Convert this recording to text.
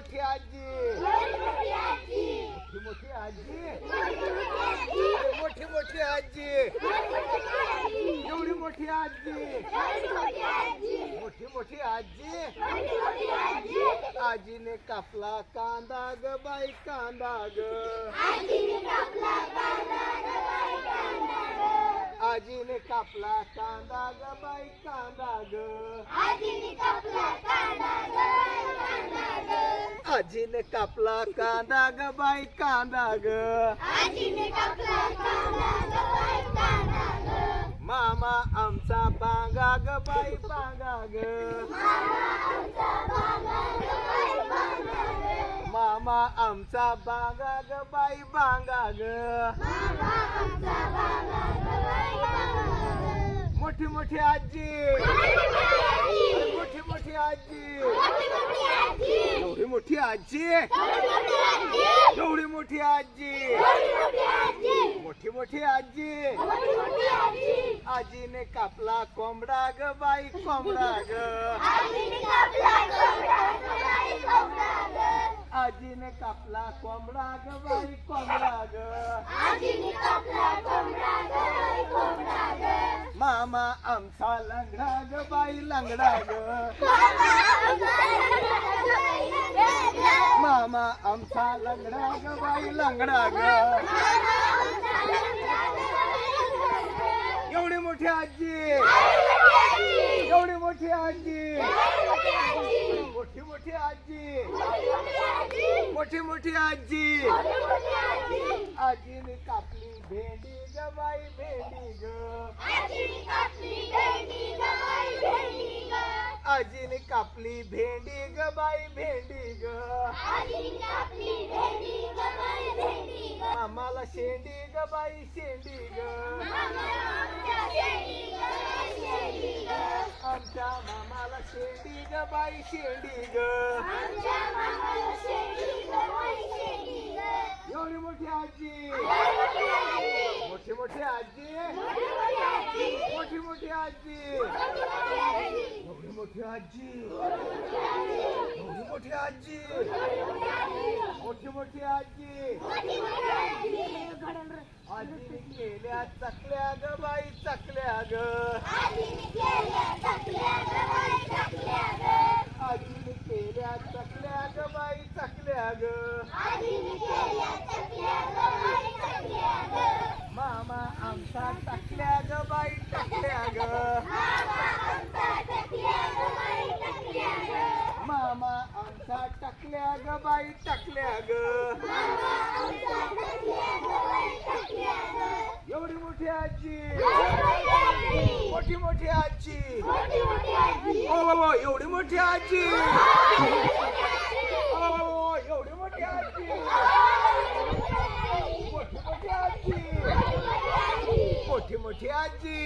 मोठी आजी. मोठी मोठी आजी. अरे मोठी मोठी आजी. एवढी मोठी आजी. मोठी मोठी आजी. आजीने कापला कांदा ग बाई कांदा ग. आजीने कापला कांदा ग बाई कांदा ग. आजीने कापला कांदा ग बाई कांदा ग. मामा आमचा बांगा ग बाई बांगा ग. मामा आमचा बांगा ग बाई बांगा ग. मोठी मोठी आजी अरे मोठी मोठी आजी एवढी मोठी आजी. एवढी मोठी आजी. मोठी मोठी आजी. आजीने कापला कोंबडा ग बाई कोंबडा ग. आजीने कापला कोंबडा ग बाई कोंबडा ग. मामा आमचा लंगडा ग बाई लंगडा ग. आमचा लंगडा ग बाई लंगडा ग. एवढी मोठी आजी. एवढी मोठी आजी. मोठी मोठी आजी. मोठी मोठी आजी. आजीने कापली भेंडी ग बाई भेंडी ग. कापली भेंडी ग बाई भेंडी ग. आम्हाला शेंडी ग बाई शेंडी ग. आमच्या मामाला शेंडी ग बाई शेंडी ग. एवढी मोठी आजी. मोठी मोठी आजी. मोठी मोठी आजी. मोठी आजी. मोठी मोठी आजी. मोठी मोठी आजी. आजीने केल्या चकल्या ग बाई चकल्या ग. आजीने केल्या चकल्या ग बाई चकल्या ग. मामा आमचा चकल्या ग बाई टाकल्या ग बाई टाकल्या ग. एवढी मोठी आजी. मोठी मोठी आजी. हो एवढी मोठी आजी. एवढी मोठी मोठी मोठी आजी. मोठी मोठी आजी.